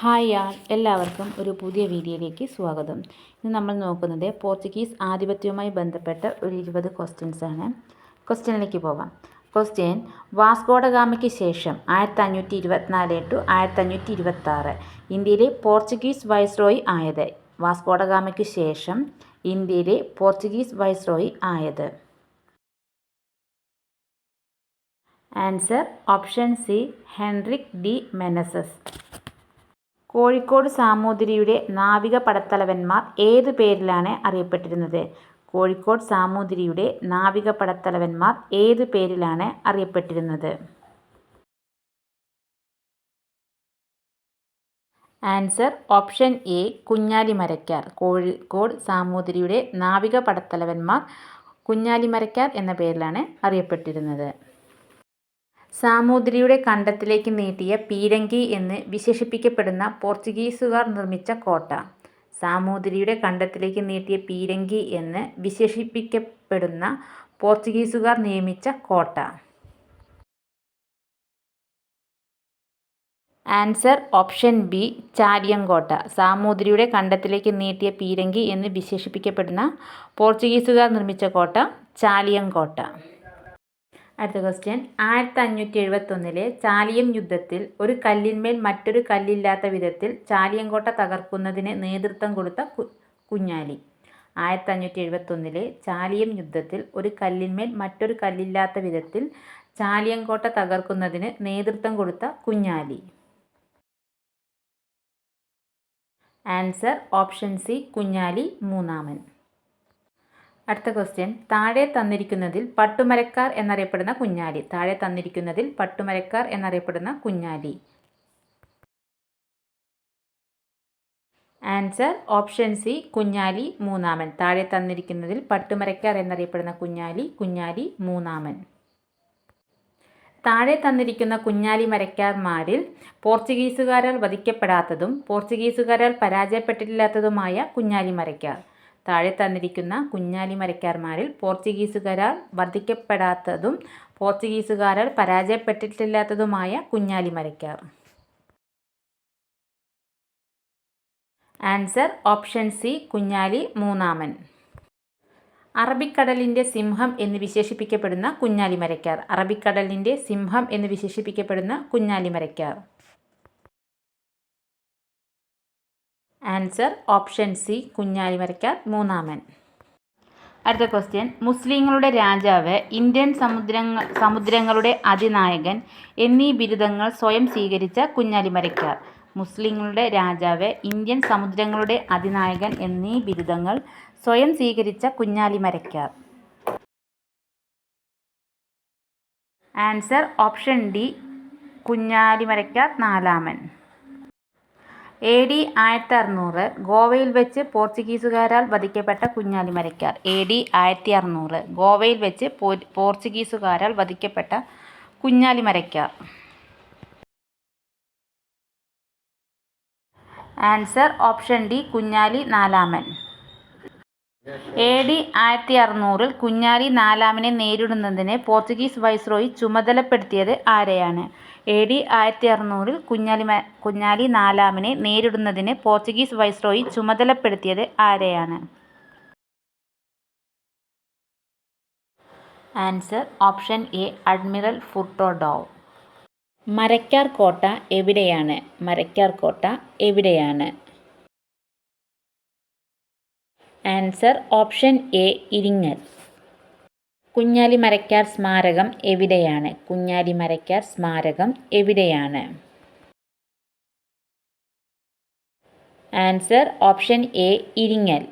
Hi ആൾ എല്ലാവർക്കും ഒരു പുതിയ വീഡിയോയിലേക്ക് സ്വാഗതം. ഇന്ന് നമ്മൾ നോക്കുന്നത് പോർച്ചുഗീസ് ആധിപത്യവുമായി ബന്ധപ്പെട്ട ഒരു ഇരുപത് ക്വസ്റ്റ്യൻസ് ആണ്. ക്വസ്റ്റ്യനിലേക്ക് പോവാം. ക്വസ്റ്റ്യൻ വാസ്കോഡഗാമയ്ക്ക് ശേഷം ആയിരത്തി അഞ്ഞൂറ്റി ഇരുപത്തിനാല് ടു ആയിരത്തി അഞ്ഞൂറ്റി ഇരുപത്താറ് ഇന്ത്യയിലെ പോർച്ചുഗീസ് വൈസ്രോയി ആയത്? വാസ്കോഡഗാമയ്ക്ക് ശേഷം ഇന്ത്യയിലെ പോർച്ചുഗീസ് വൈസ്രോയി ആയത്? Answer option C Henrique de Menezes Kozhikode സാമൂതിരിയുടെ നാവിക പടത്തലവന്മാർ ഏതു പേരിലാണ് അറിയപ്പെട്ടിരുന്നത്? കോഴിക്കോട് സാമൂതിരിയുടെ നാവിക പടത്തലവന്മാർ ഏതു പേരിലാണ് അറിയപ്പെട്ടിരുന്നത്? Answer option A Kunjali Kunjali Marakkar. Kozhikode സാമൂതിരിയുടെ നാവിക പടത്തലവന്മാർ കുഞ്ഞാലിമരക്കാർ എന്ന പേരിലാണ് അറിയപ്പെട്ടിരുന്നത്. സാമൂതിരിയുടെ കണ്ടത്തിലേക്ക് നീട്ടിയ പീരങ്കി എന്ന് വിശേഷിപ്പിക്കപ്പെടുന്ന പോർച്ചുഗീസുകാർ നിർമ്മിച്ച കോട്ട. സാമൂതിരിയുടെ കണ്ടത്തിലേക്ക് നീട്ടിയ പീരങ്കി എന്ന് വിശേഷിപ്പിക്കപ്പെടുന്ന പോർച്ചുഗീസുകാർ നിയമിച്ച കോട്ട. ആൻസർ ഓപ്ഷൻ ബി ചാരിയങ്കോട്ട സാമൂതിരിയുടെ കണ്ടത്തിലേക്ക് നീട്ടിയ പീരങ്കി എന്ന് വിശേഷിപ്പിക്കപ്പെടുന്ന പോർച്ചുഗീസുകാർ നിർമ്മിച്ച കോട്ട ചാലിയങ്കോട്ട അടുത്ത ക്വസ്റ്റ്യൻ ആയിരത്തി അഞ്ഞൂറ്റി എഴുപത്തൊന്നിലെ ചാലിയം യുദ്ധത്തിൽ ഒരു കല്ലിന്മേൽ മറ്റൊരു കല്ലില്ലാത്ത വിധത്തിൽ ചാലിയങ്കോട്ട തകർക്കുന്നതിന് നേതൃത്വം കൊടുത്ത കുഞ്ഞാലി. ആയിരത്തി അഞ്ഞൂറ്റി എഴുപത്തൊന്നിലെ ചാലിയം യുദ്ധത്തിൽ ഒരു കല്ലിന്മേൽ മറ്റൊരു കല്ലില്ലാത്ത വിധത്തിൽ ചാലിയങ്കോട്ട തകർക്കുന്നതിന് നേതൃത്വം കൊടുത്ത Kunjali. Answer option C Kunjali മൂന്നാമൻ. അടുത്ത ക്വസ്റ്റ്യൻ താഴെ തന്നിരിക്കുന്നതിൽ പട്ടുമരക്കാർ എന്നറിയപ്പെടുന്ന കുഞ്ഞാലി. താഴെ തന്നിരിക്കുന്നതിൽ പട്ടുമരക്കാർ എന്നറിയപ്പെടുന്ന Kunjali. Answer option C Kunjali മൂന്നാമൻ. താഴെ തന്നിരിക്കുന്നതിൽ പട്ടുമരക്കാർ എന്നറിയപ്പെടുന്ന കുഞ്ഞാലി കുഞ്ഞാലി മൂന്നാമൻ. താഴെ തന്നിരിക്കുന്ന കുഞ്ഞാലി മരക്കാർമാരിൽ പോർച്ചുഗീസുകാരാൽ വധിക്കപ്പെടാത്തതും പോർച്ചുഗീസുകാരാൽ പരാജയപ്പെട്ടിട്ടില്ലാത്തതുമായ കുഞ്ഞാലി മരക്കാർ. താഴെ തന്നിരിക്കുന്ന കുഞ്ഞാലി മരക്കാർമാരിൽ പോർച്ചുഗീസുകാരാൽ വർദ്ധിക്കപ്പെടാത്തതും പോർച്ചുഗീസുകാരാൽ പരാജയപ്പെട്ടിട്ടില്ലാത്തതുമായ Kunjali Marakkar. Answer option C Kunjali മൂന്നാമൻ. അറബിക്കടലിന്റെ സിംഹം എന്ന് വിശേഷിപ്പിക്കപ്പെടുന്ന കുഞ്ഞാലി മരക്കാർ. അറബിക്കടലിന്റെ സിംഹം എന്ന് വിശേഷിപ്പിക്കപ്പെടുന്ന Kunjali answer option C Kunjali Marakkar മൂന്നാമൻ. അടുത്ത ക്വസ്റ്റ്യൻ. മുസ്ലിങ്ങളുടെ രാജാവ് ഇന്ത്യൻ സമുദ്രങ്ങൾ സമുദ്രങ്ങളുടെ അതിനായകൻ എന്നീ ബിരുദങ്ങൾ സ്വയം സ്വീകരിച്ച കുഞ്ഞാലിമരക്കാർ മുസ്ലിങ്ങളുടെ രാജാവ് ഇന്ത്യൻ സമുദ്രങ്ങളുടെ അതിനായകൻ എന്നീ ബിരുദങ്ങൾ സ്വയം സ്വീകരിച്ച Kunjalimarakkar answer option D Kunjalimarakkar നാലാമൻ. A D ആയിരത്തി അറുന്നൂറ് ഗോവയിൽ വെച്ച് പോർച്ചുഗീസുകാരാൽ വധിക്കപ്പെട്ട കുഞ്ഞാലിമരയ്ക്കാർ എ ഡി ആയിരത്തി അറുന്നൂറ് ഗോവയിൽ വെച്ച് പോർച്ചുഗീസുകാരാൽ വധിക്കപ്പെട്ട Kunjali Kunjali Marakkar answer option D Kunjali നാലാമൻ. A D ആയിരത്തി അറുന്നൂറിൽ കുഞ്ഞാലി നാലാമനെ നേരിടുന്നതിന് പോർച്ചുഗീസ് വൈസ്രോയി ചുമതലപ്പെടുത്തിയത് ആരെയാണ്? എ ഡി ആയിരത്തി അറുന്നൂറിൽ കുഞ്ഞാലി കുഞ്ഞാലി നാലാമനെ നേരിടുന്നതിന് പോർച്ചുഗീസ് വൈസ്രോയി ചുമതലപ്പെടുത്തിയത് ആരെയാണ്? Answer option A admiral Furtado. Marakkar കോട്ട എവിടെയാണ്? മരക്കാർ കോട്ട എവിടെയാണ്? Answer option A Iringal. Kunjali Marakkar സ്മാരകം എവിടെയാണ്? കുഞ്ഞാലി മരക്കാർ സ്മാരകം എവിടെയാണ്? Answer option A Iringal.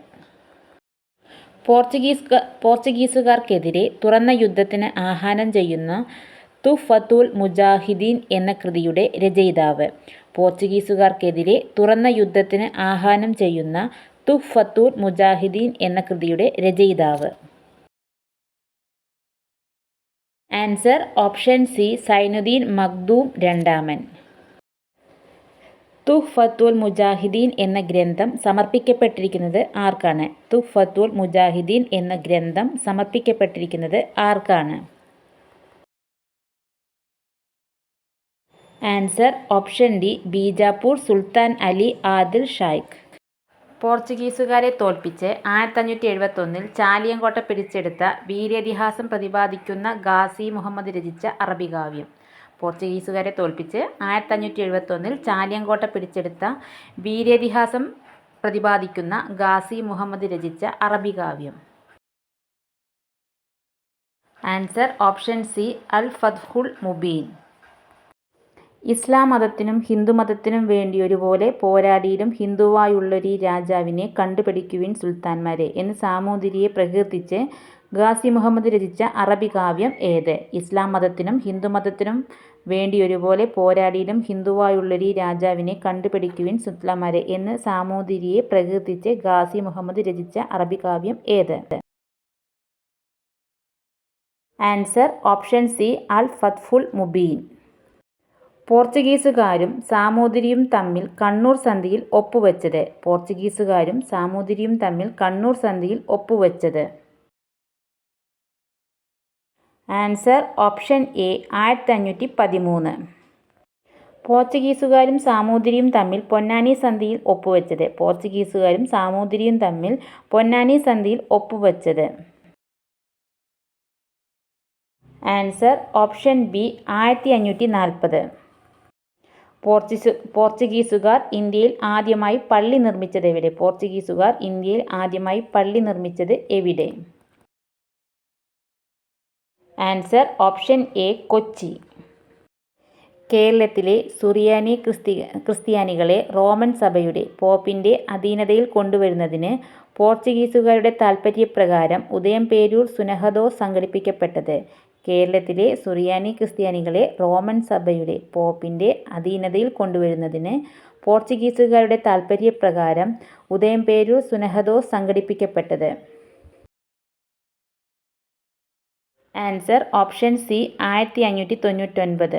Portuguese പോർച്ചുഗീസുകാർക്കെതിരെ തുറന്ന യുദ്ധത്തിന് ആഹ്വാനം ചെയ്യുന്ന തുഫത്തുൽ മുജാഹിദീൻ എന്ന കൃതിയുടെ രചയിതാവ്. പോർച്ചുഗീസുകാർക്കെതിരെ തുറന്ന യുദ്ധത്തിന് ആഹ്വാനം ചെയ്യുന്ന തുഫത്തുൽ മുജാഹിദീൻ എന്ന കൃതിയുടെ രചയിതാവ്. Answer option C Zainuddin Makhdoom രണ്ടാമൻ. തുഹ്ഫത്തുൽ മുജാഹിദീൻ എന്ന ഗ്രന്ഥം സമർപ്പിക്കപ്പെട്ടിരിക്കുന്നത് ആർക്കാണ്? തുഹ്ഫത്തുൽ മുജാഹിദീൻ എന്ന ഗ്രന്ഥം സമർപ്പിക്കപ്പെട്ടിരിക്കുന്നത് ആർക്കാണ്? Answer option D Bijapur Sultan Ali Adil Shah. പോർച്ചുഗീസുകാരെ തോൽപ്പിച്ച് ആയിരത്തി അഞ്ഞൂറ്റി എഴുപത്തൊന്നിൽ ചാലിയങ്കോട്ട പിടിച്ചെടുത്ത വീര്യതിഹാസം പ്രതിപാദിക്കുന്ന ഗാസി മുഹമ്മദ് രചിച്ച അറബി കാവ്യം പോർച്ചുഗീസുകാരെ തോൽപ്പിച്ച് ആയിരത്തി അഞ്ഞൂറ്റി എഴുപത്തൊന്നിൽ ചാലിയങ്കോട്ട പിടിച്ചെടുത്ത വീര്യതിഹാസം പ്രതിപാദിക്കുന്ന ഗാസി മുഹമ്മദ് രചിച്ച അറബി കാവ്യം answer option C Al Fathul Mubeen. Islam മതത്തിനും ഹിന്ദുമതത്തിനും വേണ്ടി ഒരുപോലെ പോരാടിയും ഹിന്ദുവായുള്ളൊരീ രാജാവിനെ കണ്ടുപിടിക്കുവിൻ സുൽത്താൻമാരെ എന്ന് സാമൂതിരിയെ പ്രകീർത്തിച്ച് ഗാസി മുഹമ്മദ് രചിച്ച അറബി കാവ്യം ഏത്? ഇസ്ലാം മതത്തിനും ഹിന്ദുമതത്തിനും വേണ്ടി ഒരുപോലെ പോരാടിയും ഹിന്ദുവായുള്ളൊരീ രാജാവിനെ കണ്ടുപിടിക്കുവിൻ സുൽത്താൻമാരെ എന്ന് സാമൂതിരിയെ പ്രകീർത്തിച്ച് ഗാസി മുഹമ്മദ് രചിച്ച അറബി കാവ്യം ഏത്? Answer option C Al Fathul Mubeen. പോർച്ചുഗീസുകാരും സാമൂതിരിയും തമ്മിൽ കണ്ണൂർ സന്ധിയിൽ ഒപ്പുവെച്ചത്. പോർച്ചുഗീസുകാരും സാമൂതിരിയും തമ്മിൽ കണ്ണൂർ സന്ധിയിൽ ഒപ്പുവെച്ചത്. ആൻസർ ഓപ്ഷൻ എ ആയിരത്തി അഞ്ഞൂറ്റി പതിമൂന്ന് പോർച്ചുഗീസുകാരും സാമൂതിരിയും തമ്മിൽ പൊന്നാനി സന്ധിയിൽ ഒപ്പുവെച്ചത്. പോർച്ചുഗീസുകാരും സാമൂതിരിയും തമ്മിൽ പൊന്നാനി സന്ധിയിൽ ഒപ്പുവെച്ചത്. ആൻസർ ഓപ്ഷൻ ബി ആയിരത്തി അഞ്ഞൂറ്റി നാൽപ്പത് പോർച്ചുഗീസ് പോർച്ചുഗീസുകാർ ഇന്ത്യയിൽ ആദ്യമായി പള്ളി നിർമ്മിച്ചത് എവിടെ? പോർച്ചുഗീസുകാർ ഇന്ത്യയിൽ ആദ്യമായി പള്ളി നിർമ്മിച്ചത് എവിടെ? Answer option A Kochi. കേരളത്തിലെ സുറിയാനി ക്രിസ്തി ക്രിസ്ത്യാനികളെ റോമൻ സഭയുടെ പോപ്പിന്റെ അധീനതയിൽ കൊണ്ടുവരുന്നതിന് പോർച്ചുഗീസുകാരുടെ താൽപ്പര്യപ്രകാരം ഉദയംപേരൂർ സുനഹദോ സംഘടിപ്പിക്കപ്പെട്ടത്. കേരളത്തിലെ സുറിയാനി ക്രിസ്ത്യാനികളെ റോമൻ സഭയുടെ പോപ്പിന്റെ അധീനതയിൽ കൊണ്ടുവരുന്നതിന് പോർച്ചുഗീസുകാരുടെ താൽപ്പര്യപ്രകാരം ഉദയംപേരൂർ സുനഹദോ സംഘടിപ്പിക്കപ്പെട്ടത്. ആൻസർ ഓപ്ഷൻ സി ആയിരത്തി അഞ്ഞൂറ്റി തൊണ്ണൂറ്റൊൻപത്